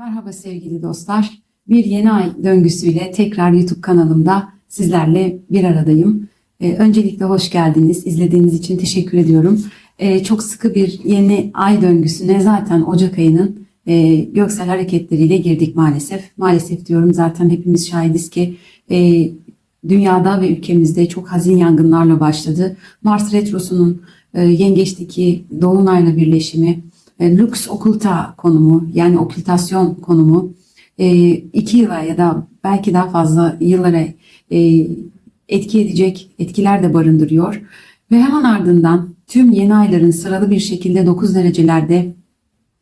Merhaba sevgili dostlar. Bir yeni ay döngüsüyle tekrar YouTube kanalımda sizlerle bir aradayım. Ee, öncelikle hoş geldiniz. İzlediğiniz için teşekkür ediyorum. Ee, çok sıkı bir yeni ay döngüsüne zaten Ocak ayının e, göksel hareketleriyle girdik maalesef. Maalesef diyorum zaten hepimiz şahidiz ki e, dünyada ve ülkemizde çok hazin yangınlarla başladı. Mars Retrosu'nun e, yengeçteki Dolunay'la birleşimi, e, lux okulta konumu yani okültasyon konumu e, iki yıla ya da belki daha fazla yıllara e, etki edecek etkiler de barındırıyor. Ve hemen ardından tüm yeni ayların sıralı bir şekilde 9 derecelerde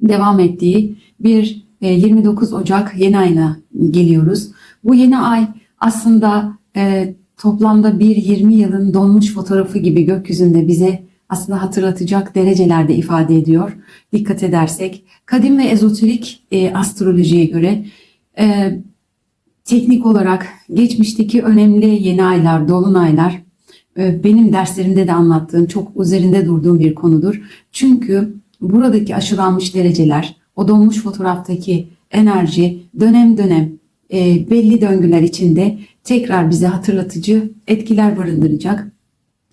devam ettiği bir e, 29 Ocak yeni ayına geliyoruz. Bu yeni ay aslında e, toplamda bir 20 yılın donmuş fotoğrafı gibi gökyüzünde bize aslında hatırlatacak derecelerde ifade ediyor. Dikkat edersek kadim ve ezoterik e, astrolojiye göre e, teknik olarak geçmişteki önemli yeni aylar, dolunaylar e, benim derslerimde de anlattığım çok üzerinde durduğum bir konudur. Çünkü buradaki aşılanmış dereceler, o donmuş fotoğraftaki enerji dönem dönem e, belli döngüler içinde tekrar bize hatırlatıcı etkiler barındıracak.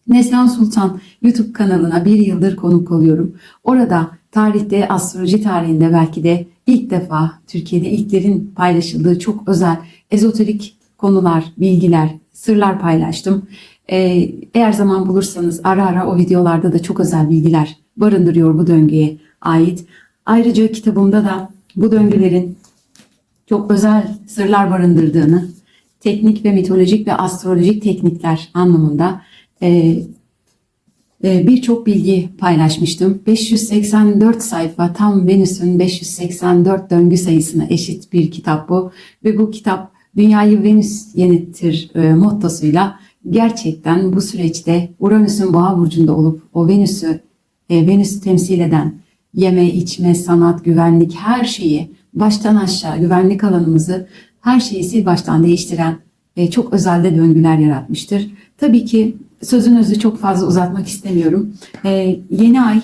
Neslihan Sultan YouTube kanalına bir yıldır konuk oluyorum. Orada tarihte, astroloji tarihinde belki de ilk defa Türkiye'de ilklerin paylaşıldığı çok özel ezoterik konular, bilgiler, sırlar paylaştım. Ee, eğer zaman bulursanız ara ara o videolarda da çok özel bilgiler barındırıyor bu döngüye ait. Ayrıca kitabımda da bu döngülerin çok özel sırlar barındırdığını, teknik ve mitolojik ve astrolojik teknikler anlamında e, e, birçok bilgi paylaşmıştım. 584 sayfa tam Venüs'ün 584 döngü sayısına eşit bir kitap bu. Ve bu kitap Dünyayı Venüs yenitir e, mottosuyla gerçekten bu süreçte Uranüs'ün boğa burcunda olup o Venüs'ü e, Venüs'ü temsil eden yeme, içme, sanat, güvenlik her şeyi baştan aşağı güvenlik alanımızı her şeyi sil baştan değiştiren e, çok özelde döngüler yaratmıştır. Tabii ki sözünüzü çok fazla uzatmak istemiyorum. E, yeni ay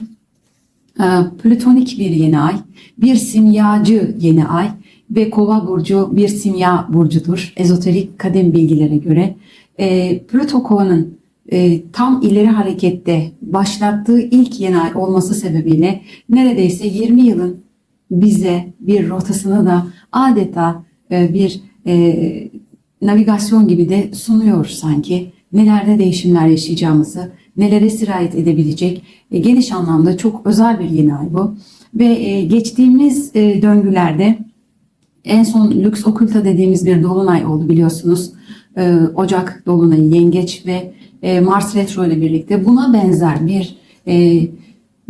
e, plütonik bir yeni ay, bir simyacı yeni ay ve kova burcu bir simya burcudur. Ezoterik kadim bilgilere göre. E, Plüto kovanın e, tam ileri harekette başlattığı ilk yeni ay olması sebebiyle neredeyse 20 yılın bize bir rotasını da adeta e, bir e, navigasyon gibi de sunuyor sanki. Nelerde değişimler yaşayacağımızı, nelere sirayet edebilecek e, geniş anlamda çok özel bir yeni ay bu. Ve e, geçtiğimiz e, döngülerde en son lüks okülta dediğimiz bir dolunay oldu biliyorsunuz. E, Ocak dolunayı yengeç ve e, Mars retro ile birlikte buna benzer bir e,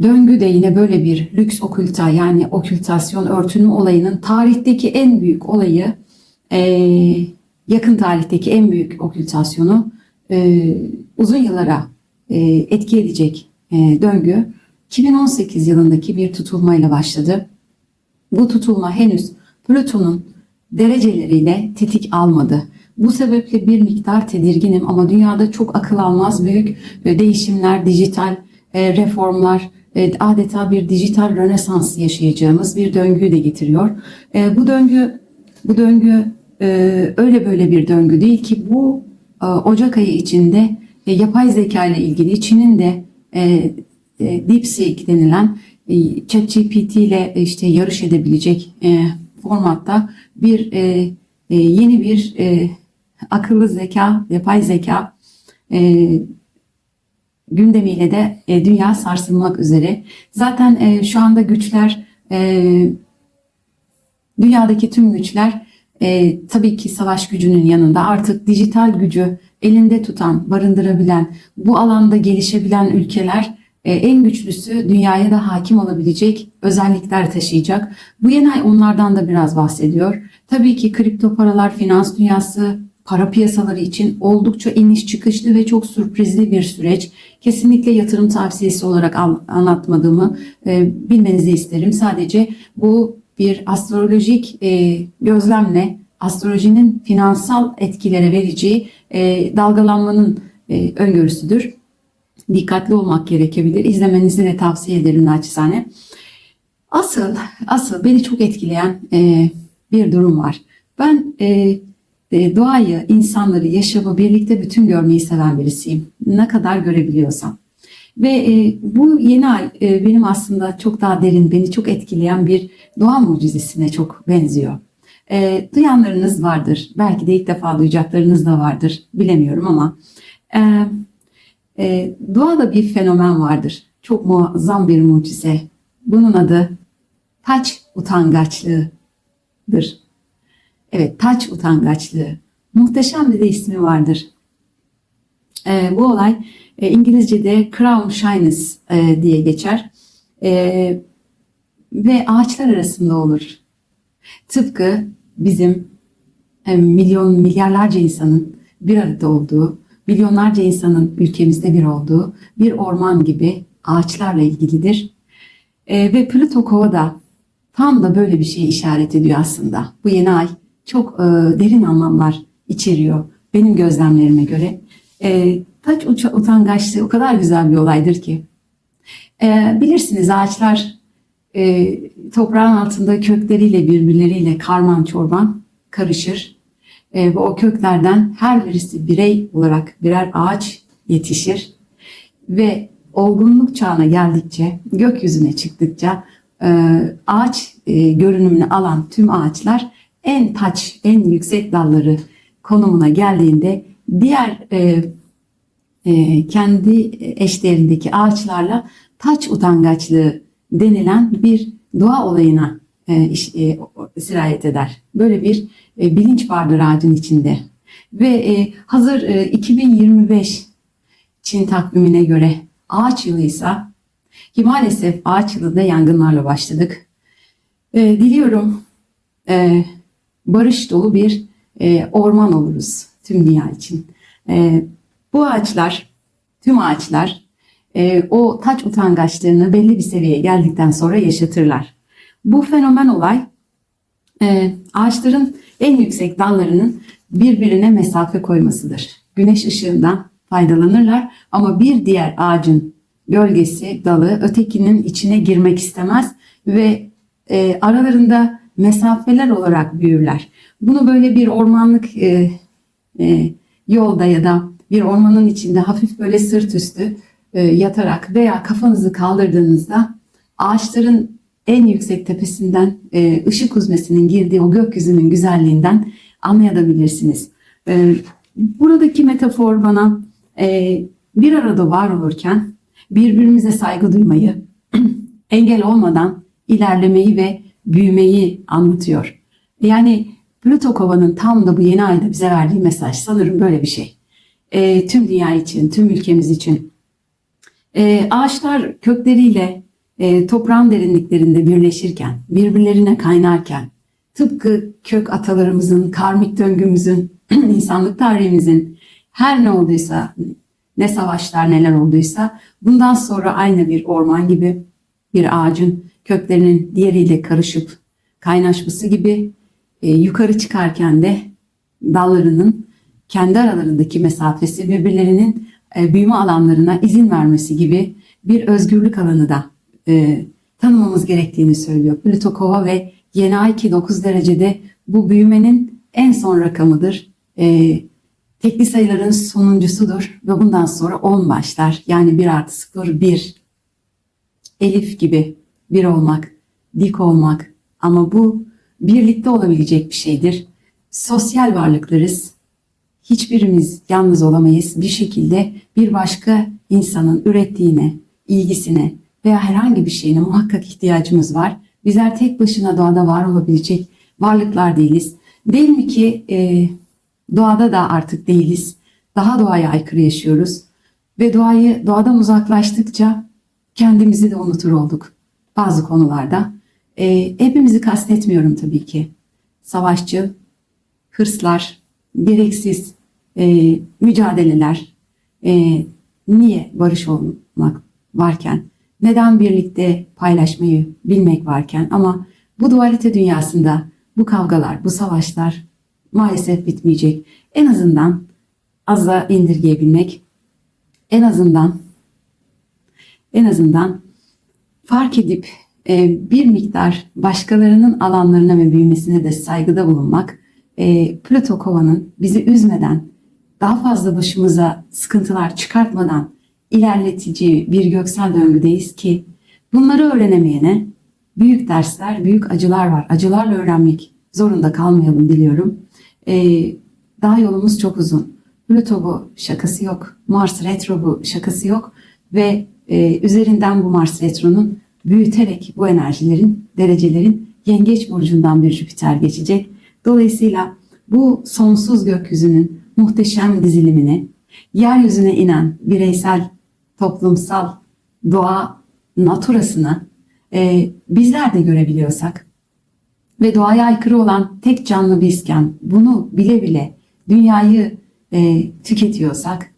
döngü de yine böyle bir lüks okülta yani okültasyon örtünme olayının tarihteki en büyük olayı e, yakın tarihteki en büyük okültasyonu e, uzun yıllara e, etki edecek e, döngü 2018 yılındaki bir tutulmayla başladı. Bu tutulma henüz Plüton'un dereceleriyle tetik almadı. Bu sebeple bir miktar tedirginim ama dünyada çok akıl almaz büyük e, değişimler, dijital e, reformlar, e, adeta bir dijital rönesans yaşayacağımız bir döngüyü de getiriyor. Bu döngü bu döngü öyle böyle bir döngü değil ki bu Ocak ayı içinde e, yapay zeka ile ilgili Çin'in de e, e, DeepSeek denilen ChatGPT ile işte yarış edebilecek formatta bir yeni bir akıllı zeka, yapay zeka gündemiyle de dünya sarsılmak üzere. Zaten şu anda güçler, dünyadaki tüm güçler e, tabii ki savaş gücünün yanında artık dijital gücü elinde tutan, barındırabilen, bu alanda gelişebilen ülkeler e, en güçlüsü dünyaya da hakim olabilecek özellikler taşıyacak. Bu yeni ay onlardan da biraz bahsediyor. Tabii ki kripto paralar, finans dünyası, para piyasaları için oldukça iniş çıkışlı ve çok sürprizli bir süreç. Kesinlikle yatırım tavsiyesi olarak anlatmadığımı e, bilmenizi isterim. Sadece bu bir astrolojik e, gözlemle astrolojinin finansal etkilere vereceği e, dalgalanmanın e, öngörüsüdür. Dikkatli olmak gerekebilir. İzlemenizi de tavsiye ederim naçizane. Asıl, asıl beni çok etkileyen e, bir durum var. Ben e, e, doğayı, insanları, yaşamı birlikte bütün görmeyi seven birisiyim. Ne kadar görebiliyorsam. Ve e, bu yeni ay e, benim aslında çok daha derin, beni çok etkileyen bir doğa mucizesine çok benziyor. E, duyanlarınız vardır. Belki de ilk defa duyacaklarınız da vardır. Bilemiyorum ama e, e, doğada bir fenomen vardır. Çok muazzam bir mucize. Bunun adı taç utangaçlığıdır. Evet, taç utangaçlığı. Muhteşem bir de ismi vardır. E, bu olay e, İngilizce'de crown shyness e, diye geçer. E, ve ağaçlar arasında olur. Tıpkı bizim e, milyon milyarlarca insanın bir arada olduğu, milyonlarca insanın ülkemizde bir olduğu bir orman gibi ağaçlarla ilgilidir. E, ve Plüto Kova da tam da böyle bir şey işaret ediyor aslında. Bu yeni ay çok e, derin anlamlar içeriyor benim gözlemlerime göre. E, taç utangaçlığı o kadar güzel bir olaydır ki. E, bilirsiniz ağaçlar e, toprağın altında kökleriyle birbirleriyle karman çorban karışır. E, ve o köklerden her birisi birey olarak birer ağaç yetişir. Ve olgunluk çağına geldikçe, gökyüzüne çıktıkça e, ağaç e, görünümünü alan tüm ağaçlar en taç, en yüksek dalları konumuna geldiğinde diğer e, kendi eşlerindeki ağaçlarla taç utangaçlığı denilen bir doğa olayına e, e, sirayet eder. Böyle bir e, bilinç vardır ağacın içinde. Ve e, hazır e, 2025 Çin takvimine göre ağaç yılıysa ki maalesef ağaç yılı da yangınlarla başladık. E, diliyorum e, barış dolu bir e, orman oluruz tüm dünya için. Bu ağaçlar, tüm ağaçlar e, o taç utangaçlığını belli bir seviyeye geldikten sonra yaşatırlar. Bu fenomen olay e, ağaçların en yüksek dallarının birbirine mesafe koymasıdır. Güneş ışığından faydalanırlar ama bir diğer ağacın gölgesi, dalı ötekinin içine girmek istemez ve e, aralarında mesafeler olarak büyürler. Bunu böyle bir ormanlık e, e, yolda ya da bir ormanın içinde hafif böyle sırt üstü e, yatarak veya kafanızı kaldırdığınızda ağaçların en yüksek tepesinden e, ışık huzmesinin girdiği o gökyüzünün güzelliğinden anlayabilirsiniz. E, buradaki metafor bana e, bir arada var olurken birbirimize saygı duymayı, engel olmadan ilerlemeyi ve büyümeyi anlatıyor. Yani Plüto kovanın tam da bu yeni ayda bize verdiği mesaj sanırım böyle bir şey. E, tüm dünya için, tüm ülkemiz için. E, ağaçlar kökleriyle e, toprağın derinliklerinde birleşirken, birbirlerine kaynarken, tıpkı kök atalarımızın, karmik döngümüzün, insanlık tarihimizin her ne olduysa, ne savaşlar neler olduysa bundan sonra aynı bir orman gibi bir ağacın köklerinin diğeriyle karışıp kaynaşması gibi e, yukarı çıkarken de dallarının kendi aralarındaki mesafesi birbirlerinin e, büyüme alanlarına izin vermesi gibi bir özgürlük alanı da e, tanımamız gerektiğini söylüyor. Plüto Kova ve Yeni Ay ki 9 derecede bu büyümenin en son rakamıdır. E, tekli sayıların sonuncusudur ve bundan sonra 10 başlar. Yani 1 artı 0, 1. Elif gibi bir olmak, dik olmak ama bu birlikte olabilecek bir şeydir. Sosyal varlıklarız. Hiçbirimiz yalnız olamayız. Bir şekilde bir başka insanın ürettiğine, ilgisine veya herhangi bir şeyine muhakkak ihtiyacımız var. Bizler tek başına doğada var olabilecek varlıklar değiliz. Değil mi ki e, doğada da artık değiliz. Daha doğaya aykırı yaşıyoruz. Ve doğayı doğadan uzaklaştıkça kendimizi de unutur olduk bazı konularda. E, hepimizi kastetmiyorum tabii ki. Savaşçı, hırslar, gereksiz e, mücadeleler, e, niye barış olmak varken, neden birlikte paylaşmayı bilmek varken ama bu dualite dünyasında bu kavgalar, bu savaşlar maalesef bitmeyecek. En azından aza indirgeyebilmek, en azından en azından fark edip e, bir miktar başkalarının alanlarına ve büyümesine de saygıda bulunmak, e, Plüto kovanın bizi üzmeden, daha fazla başımıza sıkıntılar çıkartmadan ilerletici bir göksel döngüdeyiz ki bunları öğrenemeyene büyük dersler, büyük acılar var. Acılarla öğrenmek zorunda kalmayalım diliyorum. E, daha yolumuz çok uzun. Plüto bu şakası yok. Mars retro bu şakası yok. Ve e, üzerinden bu Mars retronun büyüterek bu enerjilerin, derecelerin yengeç burcundan bir Jüpiter geçecek. Dolayısıyla bu sonsuz gökyüzünün muhteşem dizilimini yeryüzüne inen bireysel, toplumsal, doğa naturasını e, bizler de görebiliyorsak ve doğaya aykırı olan tek canlı bizken bunu bile bile dünyayı e, tüketiyorsak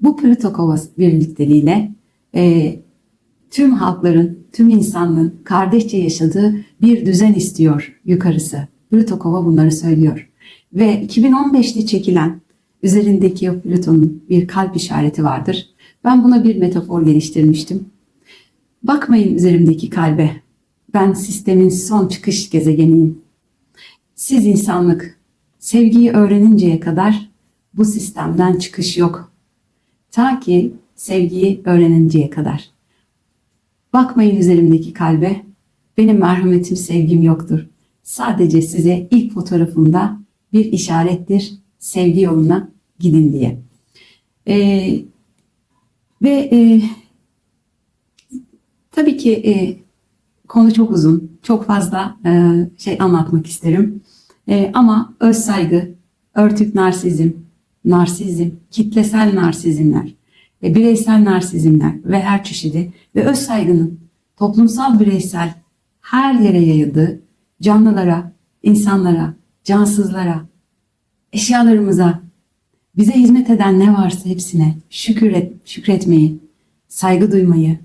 bu Plüto Kovas birlikteliğiyle e, tüm halkların, tüm insanlığın kardeşçe yaşadığı bir düzen istiyor yukarısı. Plüto Kova bunları söylüyor. Ve 2015'te çekilen üzerindeki Plüton'un bir kalp işareti vardır. Ben buna bir metafor geliştirmiştim. Bakmayın üzerimdeki kalbe. Ben sistemin son çıkış gezegeniyim. Siz insanlık sevgiyi öğreninceye kadar bu sistemden çıkış yok. Ta ki sevgiyi öğreninceye kadar. Bakmayın üzerimdeki kalbe. Benim merhametim, sevgim yoktur. Sadece size ilk fotoğrafımda bir işarettir. Sevgi yoluna gidin diye. Ee, ve e, tabii ki e, konu çok uzun. Çok fazla e, şey anlatmak isterim. E, ama öz saygı, örtük narsizm, narsizm, kitlesel narsizmler, e, bireysel narsizmler ve her çeşidi ve öz saygının toplumsal bireysel her yere yayıldığı canlılara, insanlara, cansızlara, eşyalarımıza, bize hizmet eden ne varsa hepsine şükür et, şükretmeyi, saygı duymayı,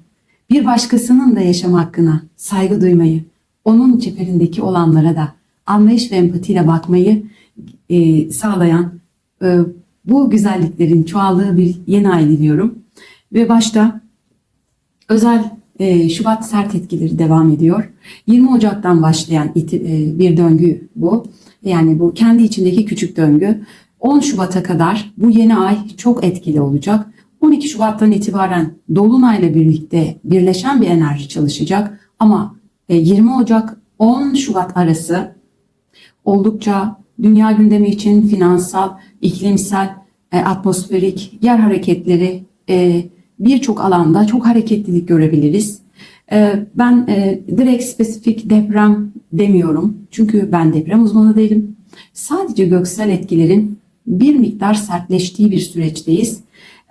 bir başkasının da yaşam hakkına saygı duymayı, onun çeperindeki olanlara da anlayış ve empatiyle bakmayı e, sağlayan e, bu güzelliklerin çoğaldığı bir yeni ay diliyorum. Ve başta özel e, Şubat sert etkileri devam ediyor. 20 Ocak'tan başlayan e, bir döngü bu. Yani bu kendi içindeki küçük döngü. 10 Şubat'a kadar bu yeni ay çok etkili olacak. 12 Şubat'tan itibaren Dolunay'la birlikte birleşen bir enerji çalışacak. Ama e, 20 Ocak 10 Şubat arası oldukça dünya gündemi için finansal, iklimsel, e, atmosferik, yer hareketleri e, birçok alanda çok hareketlilik görebiliriz. E, ben e, direkt spesifik deprem demiyorum. Çünkü ben deprem uzmanı değilim. Sadece göksel etkilerin bir miktar sertleştiği bir süreçteyiz.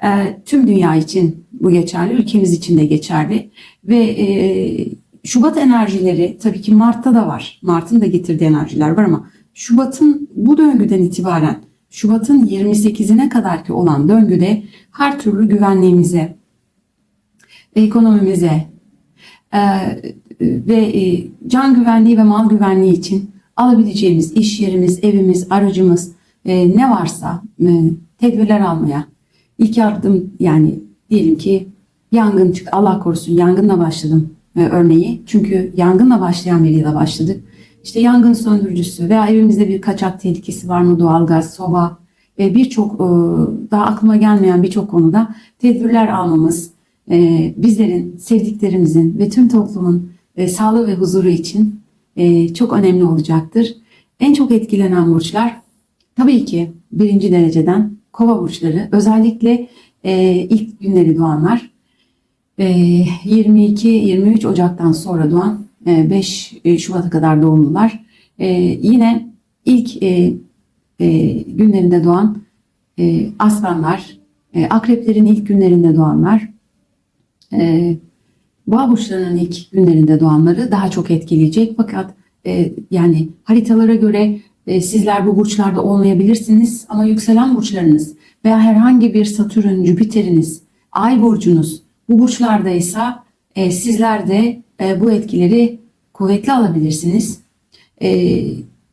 E, tüm dünya için bu geçerli, ülkemiz için de geçerli. Ve e, Şubat enerjileri tabii ki Mart'ta da var. Mart'ın da getirdiği enerjiler var ama Şubat'ın bu döngüden itibaren Şubat'ın 28'ine kadar ki olan döngüde her türlü güvenliğimize, ekonomimize e, ve e, can güvenliği ve mal güvenliği için alabileceğimiz iş yerimiz, evimiz, aracımız e, ne varsa e, tedbirler almaya, ilk yardım yani diyelim ki yangın çıktı, Allah korusun yangınla başladım e, örneği. Çünkü yangınla başlayan bir yıla başladık. İşte yangın söndürücüsü veya evimizde bir kaçak tehlikesi var mı doğalgaz, soba ve birçok e, daha aklıma gelmeyen birçok konuda tedbirler almamız e, bizlerin, sevdiklerimizin ve tüm toplumun e, sağlığı ve huzuru için çok önemli olacaktır. En çok etkilenen burçlar tabii ki birinci dereceden kova burçları özellikle ilk günleri doğanlar 22-23 Ocak'tan sonra doğan 5 e, e, Şubat'a kadar doğumlular. E, yine ilk günlerinde doğan aslanlar, akreplerin ilk günlerinde doğanlar, boğa burçlarının ilk günlerinde doğanları daha çok etkileyecek. Fakat yani haritalara göre sizler bu burçlarda olmayabilirsiniz ama yükselen burçlarınız veya herhangi bir Satürn, Jüpiter'iniz, Ay burcunuz bu burçlardaysa e, sizler de e, bu etkileri kuvvetli alabilirsiniz. E,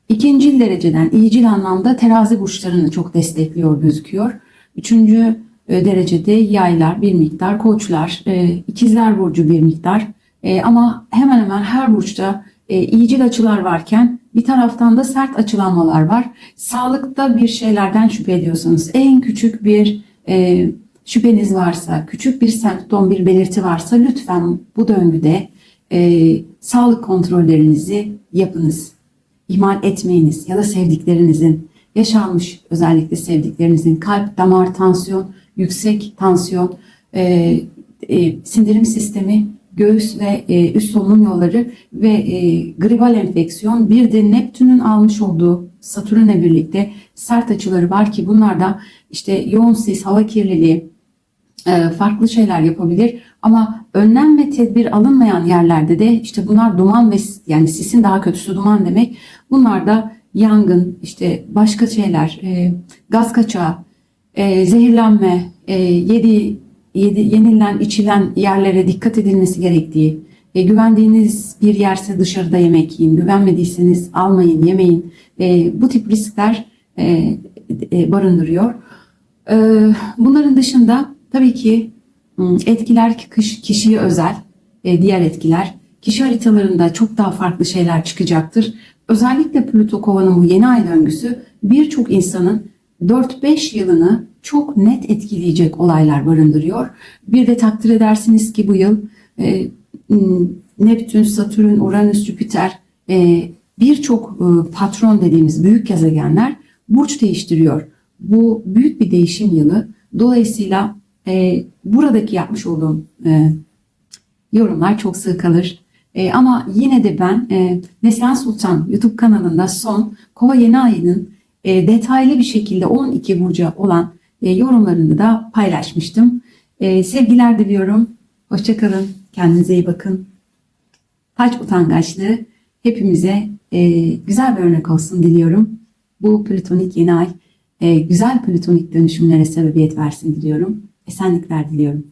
ikinci dereceden iyicil anlamda terazi burçlarını çok destekliyor gözüküyor. Üçüncü e, derecede yaylar bir miktar, koçlar, e, ikizler burcu bir miktar, E, ama hemen hemen her burçta e, iyicil açılar varken bir taraftan da sert açılanmalar var. Sağlıkta bir şeylerden şüphe ediyorsanız en küçük bir e, şüpheniz varsa, küçük bir semptom, bir belirti varsa lütfen bu döngüde e, sağlık kontrollerinizi yapınız. İhmal etmeyiniz ya da sevdiklerinizin, yaşanmış özellikle sevdiklerinizin kalp, damar, tansiyon, yüksek tansiyon, e, e, sindirim sistemi, göğüs ve e, üst solunum yolları ve e, gribal enfeksiyon bir de Neptün'ün almış olduğu Satürn'le birlikte sert açıları var ki bunlar da işte yoğun sis, hava kirliliği, e, farklı şeyler yapabilir ama önlem ve tedbir alınmayan yerlerde de işte bunlar duman ve yani sisin daha kötüsü duman demek. Bunlar da yangın, işte başka şeyler, e, gaz kaçağı, e, zehirlenme, e, yedi, yedi, yenilen, içilen yerlere dikkat edilmesi gerektiği, e, güvendiğiniz bir yerse dışarıda yemek yiyin, güvenmediyseniz almayın, yemeyin. E, bu tip riskler e, e, barındırıyor. E, bunların dışında tabii ki m, etkiler kişiye özel, e, diğer etkiler. Kişi haritalarında çok daha farklı şeyler çıkacaktır. Özellikle Plüto Kova'nın bu yeni ay döngüsü birçok insanın 4-5 yılını çok net etkileyecek olaylar barındırıyor. Bir de takdir edersiniz ki bu yıl e, Neptün, Satürn, Uranüs, Jüpiter e, birçok e, patron dediğimiz büyük gezegenler burç değiştiriyor. Bu büyük bir değişim yılı. Dolayısıyla e, buradaki yapmış olduğum e, yorumlar çok sığ kalır. E, ama yine de ben e, Neslihan Sultan YouTube kanalında son Kova yeni ayının e, detaylı bir şekilde 12 burca olan e, yorumlarını da paylaşmıştım. E, sevgiler diliyorum. Hoşçakalın. Kendinize iyi bakın. Taç utangaçlığı hepimize e, güzel bir örnek olsun diliyorum. Bu plütonik yeni ay güzel plütonik dönüşümlere sebebiyet versin diliyorum. Esenlikler diliyorum.